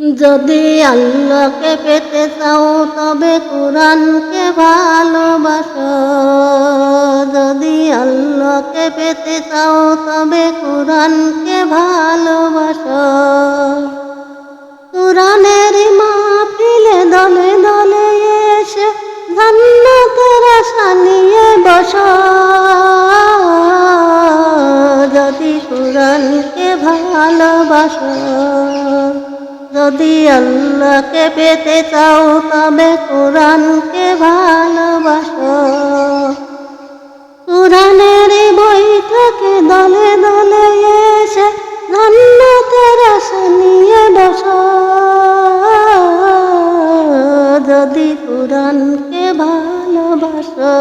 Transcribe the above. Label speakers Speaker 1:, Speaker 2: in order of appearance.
Speaker 1: যদি আল্লাহকে পেতে চাও, তবে কোরআনকে ভালোবাসো। যদি আল্লাহকে পেতে চাও, তবে কোরআনকে ভালোবাসো। কোরআনের মাহফিলে দলে দলে এসে জান্নাতের আশা নিয়ে বসো। যদি কোরআনকে ভালোবাসো। যদি আল্লাহকে পেতে চাও, তবে কোরআনকে ভালোবাসো। কোরআনের বই থেকে দলে দলে এসে জান্নাতের আশা নিয়ে বস। যদি কোরআনকে ভালোবাসো।